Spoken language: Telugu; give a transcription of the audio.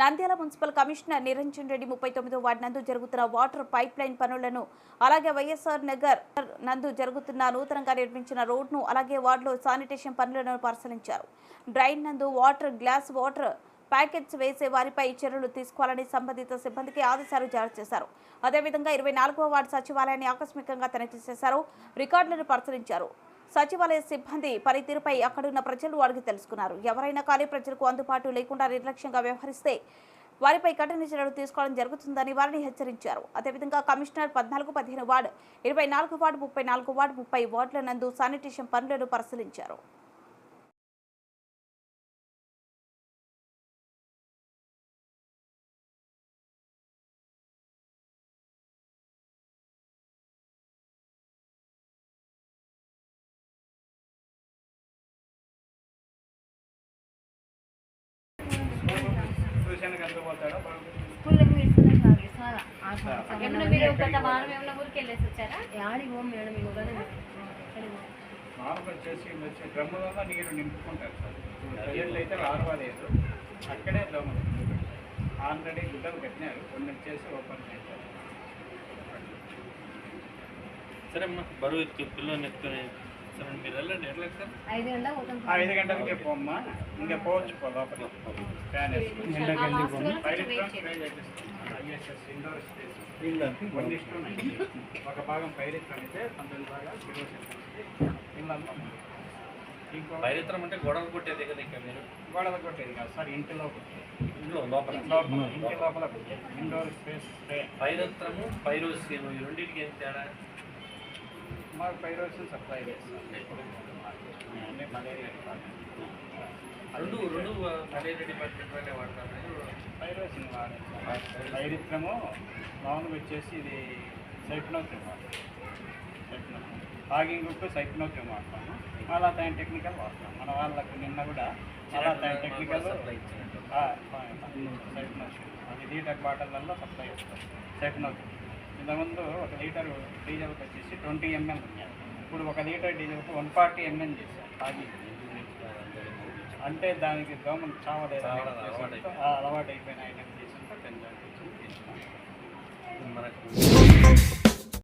నంద్యాల మున్సిపల్ కమిషనర్ నిరంజన్ రెడ్డి ముప్పై తొమ్మిదో వార్డు నందు జరుగుతున్న వాటర్ పైప్ లైన్ పనులను అలాగే వైఎస్ఆర్ నగర్ నందు జరుగుతున్న నూతనంగా నిర్మించిన రోడ్ను అలాగే వార్డులో శానిటేషన్ పనులను పరిశీలించారు. డ్రైన్ నందు వాటర్ గ్లాస్ వాటర్ ప్యాకెట్స్ వేసే వారిపై చర్యలు తీసుకోవాలని సంబంధిత సిబ్బందికి ఆదేశాలు జారీ చేశారు. అదేవిధంగా ఇరవై నాలుగవ వార్డు సచివాలయాన్ని ఆకస్మికంగా తనిఖీ చేశారు. రికార్డులను పరిశీలించారు. సచివాలయ సిబ్బంది పనితీరుపై అక్కడున్న ప్రజలు అడిగి తెలుసుకున్నారు. ఎవరైనా ఖాళీ ప్రజలకు అందుబాటు లేకుండా నిర్లక్ష్యంగా వ్యవహరిస్తే వారిపై కఠిన చర్యలు తీసుకోవడం జరుగుతుందని వారిని హెచ్చరించారు. అదేవిధంగా కమిషనర్ పద్నాలుగు పదిహేను వార్డు ఇరవై నాలుగు వార్డు ముప్పై నాలుగు వార్డు ముప్పై వార్డుల నందు శానిటేషన్ పనులను పరిశీలించారు. చేసి వచ్చి డ్రమ్ములలో నీరు నింపుకుంటారు సార్. ప్రజెంట్ అయితే రారవాలేదు అక్కడే దోమలు ఆల్రెడీ గుడ్డలు కట్టినారు. కొన్ని వచ్చేసి ఓపెన్ చేశారు. సరే అమ్మా బరువు ఎత్తు పిల్లల్ని ఎత్తుకొని సరే మీరు వెళ్ళండి ఎట్లా సార్? ఐదు గంటలకే పోమ్మా. ఇంకా పోవచ్చు పో లోపల ఫ్యాన్ వన్ ఇష్టం ఒక భాగం పైరిస్ అయితే పంతొమ్మిది భాగాలు ఇంకో పైరిత్రం అంటే గొడవలు కొట్టేది కదా ఇంకా మీరు? గోడలు కొట్టేది కాదు సార్ ఇంటి లోపల. ఇంట్లో లోపల. ఇంటి లోపల ఇండోర్ స్పేస్ పైరత్రము పైరోసియము ఈ రెండింటికి ఏం తేడా? మాకు పైరోసిన్ సప్లై చేస్తాం అన్నీ మలేరియా రెండు రెండు మలేరియా డిపార్ట్మెంట్ వాళ్ళే వాడతారు? పైరోసిన్ వాడాలి పైరిత్రము మామూలుగా వచ్చేసి ఇది సైక్నోక్రిమ్ వాడతాం సైక్నోక్రిమ్ హాగింగ్ ఉప్పు సైక్నోక్రిమ్ వాడతాము. అలా తన టెక్నికల్ వాడతాం. మన వాళ్ళకు నిన్న కూడా అలా తన టెక్నికల్ సైక్నోక్రిమ్ అది లీటర్ బాటిళ్ళల్లో సప్లై చేస్తాం. సైక్నోక్రిమ్ ఇంతకుముందు ఒక లీటర్ డీజిల్కి వచ్చేసి ట్వంటీ ఎంఎల్ ఇప్పుడు ఒక లీటర్ డీజిల్కి వన్ ఫార్టీ ఎంఎల్ చేశాం హాగింగ్ అంటే దానికి దోమలు చావలేదు. అలవాటు అయిపోయిన ఐటమ్ చేసి మనకు